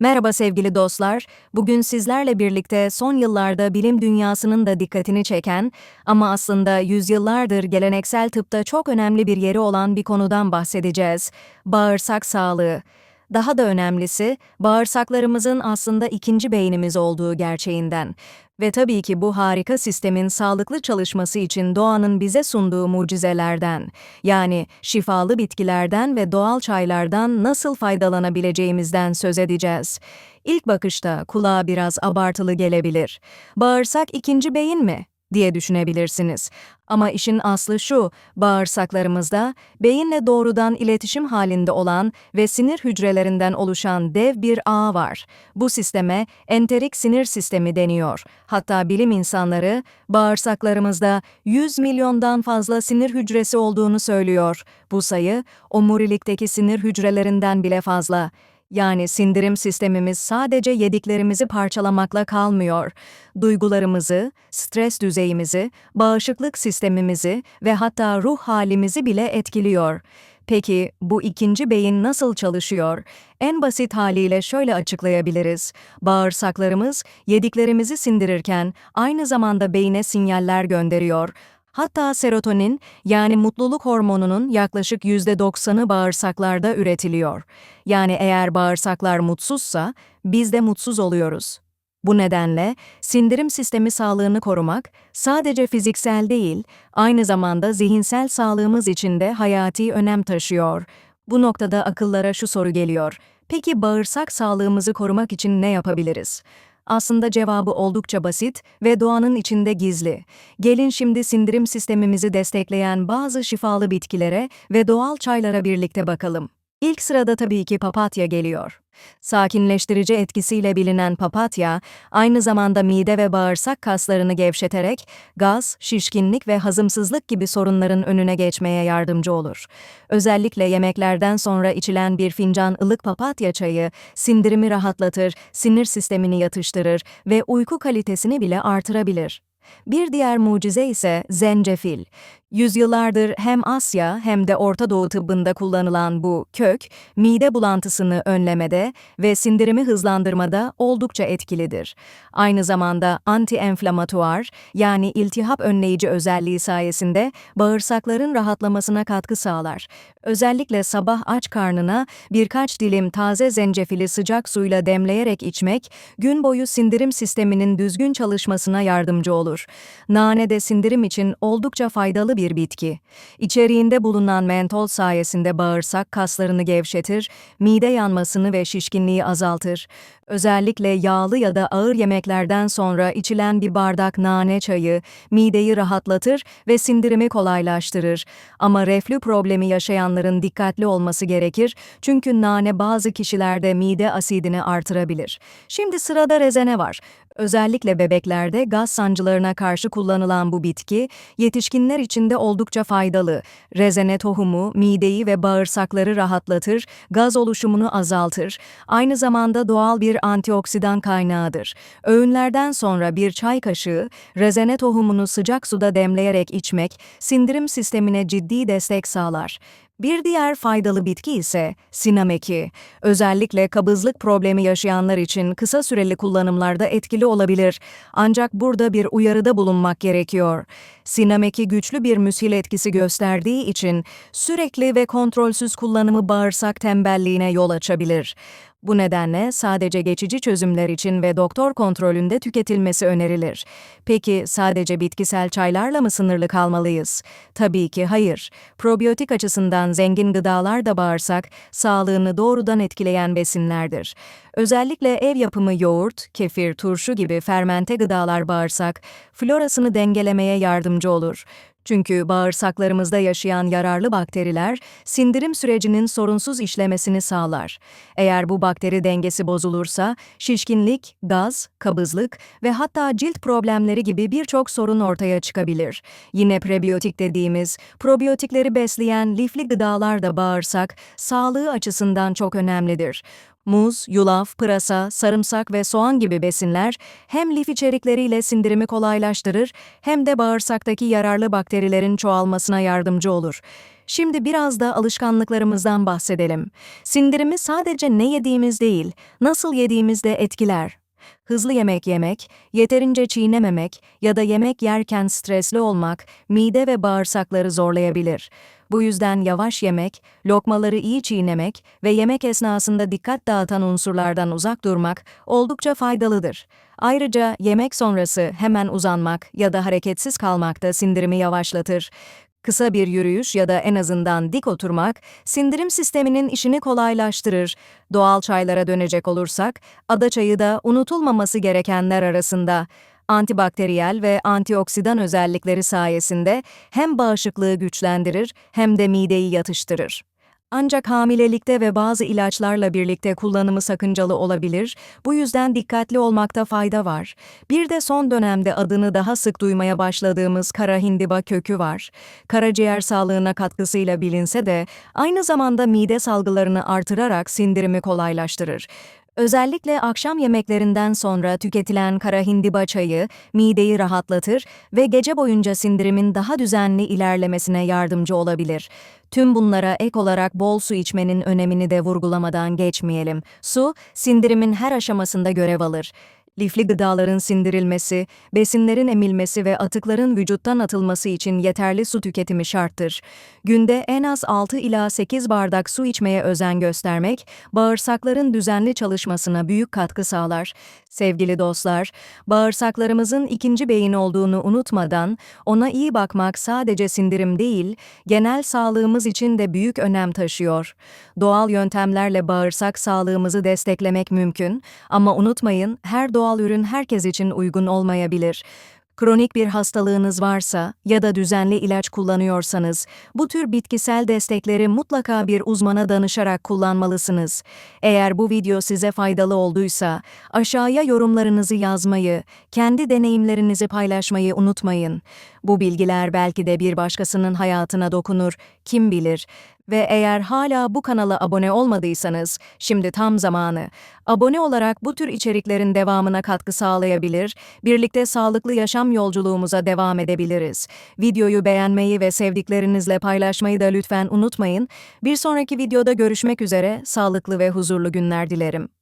Merhaba sevgili dostlar. Bugün sizlerle birlikte son yıllarda bilim dünyasının da dikkatini çeken ama aslında yüzyıllardır geleneksel tıpta çok önemli bir yeri olan bir konudan bahsedeceğiz. Bağırsak sağlığı. Daha da önemlisi, bağırsaklarımızın aslında ikinci beynimiz olduğu gerçeğinden. Ve tabii ki bu harika sistemin sağlıklı çalışması için doğanın bize sunduğu mucizelerden, yani şifalı bitkilerden ve doğal çaylardan nasıl faydalanabileceğimizden söz edeceğiz. İlk bakışta kulağa biraz abartılı gelebilir. Bağırsak ikinci beyin mi? Diye düşünebilirsiniz. Ama işin aslı şu, bağırsaklarımızda beyinle doğrudan iletişim halinde olan ve sinir hücrelerinden oluşan dev bir ağ var. Bu sisteme enterik sinir sistemi deniyor. Hatta bilim insanları bağırsaklarımızda 100 milyondan fazla sinir hücresi olduğunu söylüyor. Bu sayı omurilikteki sinir hücrelerinden bile fazla. Yani sindirim sistemimiz sadece yediklerimizi parçalamakla kalmıyor. Duygularımızı, stres düzeyimizi, bağışıklık sistemimizi ve hatta ruh halimizi bile etkiliyor. Peki bu ikinci beyin nasıl çalışıyor? En basit haliyle şöyle açıklayabiliriz. Bağırsaklarımız yediklerimizi sindirirken aynı zamanda beyine sinyaller gönderiyor. Hatta serotonin yani mutluluk hormonunun yaklaşık %90'ı bağırsaklarda üretiliyor. Yani eğer bağırsaklar mutsuzsa biz de mutsuz oluyoruz. Bu nedenle sindirim sistemi sağlığını korumak sadece fiziksel değil, aynı zamanda zihinsel sağlığımız için de hayati önem taşıyor. Bu noktada akıllara şu soru geliyor. Peki bağırsak sağlığımızı korumak için ne yapabiliriz? Aslında cevabı oldukça basit ve doğanın içinde gizli. Gelin şimdi sindirim sistemimizi destekleyen bazı şifalı bitkilere ve doğal çaylara birlikte bakalım. İlk sırada tabii ki papatya geliyor. Sakinleştirici etkisiyle bilinen papatya, aynı zamanda mide ve bağırsak kaslarını gevşeterek gaz, şişkinlik ve hazımsızlık gibi sorunların önüne geçmeye yardımcı olur. Özellikle yemeklerden sonra içilen bir fincan ılık papatya çayı sindirimi rahatlatır, sinir sistemini yatıştırır ve uyku kalitesini bile artırabilir. Bir diğer mucize ise zencefil. Yüzyıllardır hem Asya hem de Orta Doğu tıbbında kullanılan bu kök, mide bulantısını önlemede ve sindirimi hızlandırmada oldukça etkilidir. Aynı zamanda anti-enflamatuar yani iltihap önleyici özelliği sayesinde bağırsakların rahatlamasına katkı sağlar. Özellikle sabah aç karnına birkaç dilim taze zencefili sıcak suyla demleyerek içmek, gün boyu sindirim sisteminin düzgün çalışmasına yardımcı olur. Nane de sindirim için oldukça faydalı bir bitki. İçeriğinde bulunan mentol sayesinde bağırsak kaslarını gevşetir, mide yanmasını ve şişkinliği azaltır. Özellikle yağlı ya da ağır yemeklerden sonra içilen bir bardak nane çayı mideyi rahatlatır ve sindirimi kolaylaştırır. Ama reflü problemi yaşayanların dikkatli olması gerekir çünkü nane bazı kişilerde mide asidini artırabilir. Şimdi sırada rezene var. Özellikle bebeklerde gaz sancılarına karşı kullanılan bu bitki, yetişkinler için de oldukça faydalı. Rezene tohumu, mideyi ve bağırsakları rahatlatır, gaz oluşumunu azaltır. Aynı zamanda doğal bir antioksidan kaynağıdır. Öğünlerden sonra bir çay kaşığı, rezene tohumunu sıcak suda demleyerek içmek, sindirim sistemine ciddi destek sağlar. Bir diğer faydalı bitki ise sinameki. Özellikle kabızlık problemi yaşayanlar için kısa süreli kullanımlarda etkili olabilir. Ancak burada bir uyarıda bulunmak gerekiyor. Sinameki güçlü bir müsil etkisi gösterdiği için sürekli ve kontrolsüz kullanımı bağırsak tembelliğine yol açabilir. Bu nedenle sadece geçici çözümler için ve doktor kontrolünde tüketilmesi önerilir. Peki sadece bitkisel çaylarla mı sınırlı kalmalıyız? Tabii ki hayır. Probiyotik açısından zengin gıdalar da bağırsak, sağlığını doğrudan etkileyen besinlerdir. Özellikle ev yapımı yoğurt, kefir, turşu gibi fermente gıdalar bağırsak, florasını dengelemeye yardımcı olur. Çünkü bağırsaklarımızda yaşayan yararlı bakteriler sindirim sürecinin sorunsuz işlemesini sağlar. Eğer bu bakteri dengesi bozulursa şişkinlik, gaz, kabızlık ve hatta cilt problemleri gibi birçok sorun ortaya çıkabilir. Yine prebiyotik dediğimiz probiyotikleri besleyen lifli gıdalar da bağırsak sağlığı açısından çok önemlidir. Muz, yulaf, pırasa, sarımsak ve soğan gibi besinler hem lif içerikleriyle sindirimi kolaylaştırır hem de bağırsaktaki yararlı bakterilerin çoğalmasına yardımcı olur. Şimdi biraz da alışkanlıklarımızdan bahsedelim. Sindirimi sadece ne yediğimiz değil, nasıl yediğimiz de etkiler. Hızlı yemek yemek, yeterince çiğnememek ya da yemek yerken stresli olmak mide ve bağırsakları zorlayabilir. Bu yüzden yavaş yemek, lokmaları iyi çiğnemek ve yemek esnasında dikkat dağıtan unsurlardan uzak durmak oldukça faydalıdır. Ayrıca yemek sonrası hemen uzanmak ya da hareketsiz kalmak da sindirimi yavaşlatır. Kısa bir yürüyüş ya da en azından dik oturmak, sindirim sisteminin işini kolaylaştırır. Doğal çaylara dönecek olursak, ada çayı da unutulmaması gerekenler arasında. Antibakteriyel ve antioksidan özellikleri sayesinde hem bağışıklığı güçlendirir hem de mideyi yatıştırır. Ancak hamilelikte ve bazı ilaçlarla birlikte kullanımı sakıncalı olabilir, bu yüzden dikkatli olmakta fayda var. Bir de son dönemde adını daha sık duymaya başladığımız kara hindiba kökü var. Karaciğer sağlığına katkısıyla bilinse de aynı zamanda mide salgılarını artırarak sindirimi kolaylaştırır. Özellikle akşam yemeklerinden sonra tüketilen kara hindiba çayı mideyi rahatlatır ve gece boyunca sindirimin daha düzenli ilerlemesine yardımcı olabilir. Tüm bunlara ek olarak bol su içmenin önemini de vurgulamadan geçmeyelim. Su, sindirimin her aşamasında görev alır. Lifli gıdaların sindirilmesi, besinlerin emilmesi ve atıkların vücuttan atılması için yeterli su tüketimi şarttır. Günde en az 6 ila 8 bardak su içmeye özen göstermek, bağırsakların düzenli çalışmasına büyük katkı sağlar. Sevgili dostlar, bağırsaklarımızın ikinci beyin olduğunu unutmadan, ona iyi bakmak sadece sindirim değil, genel sağlığımız için de büyük önem taşıyor. Doğal yöntemlerle bağırsak sağlığımızı desteklemek mümkün ama unutmayın, her doğal ürün herkes için uygun olmayabilir. Kronik bir hastalığınız varsa ya da düzenli ilaç kullanıyorsanız, bu tür bitkisel destekleri mutlaka bir uzmana danışarak kullanmalısınız. Eğer bu video size faydalı olduysa, aşağıya yorumlarınızı yazmayı, kendi deneyimlerinizi paylaşmayı unutmayın. Bu bilgiler belki de bir başkasının hayatına dokunur, kim bilir. Ve eğer hala bu kanala abone olmadıysanız, şimdi tam zamanı. Abone olarak bu tür içeriklerin devamına katkı sağlayabilir, birlikte sağlıklı yaşam yolculuğumuza devam edebiliriz. Videoyu beğenmeyi ve sevdiklerinizle paylaşmayı da lütfen unutmayın. Bir sonraki videoda görüşmek üzere, sağlıklı ve huzurlu günler dilerim.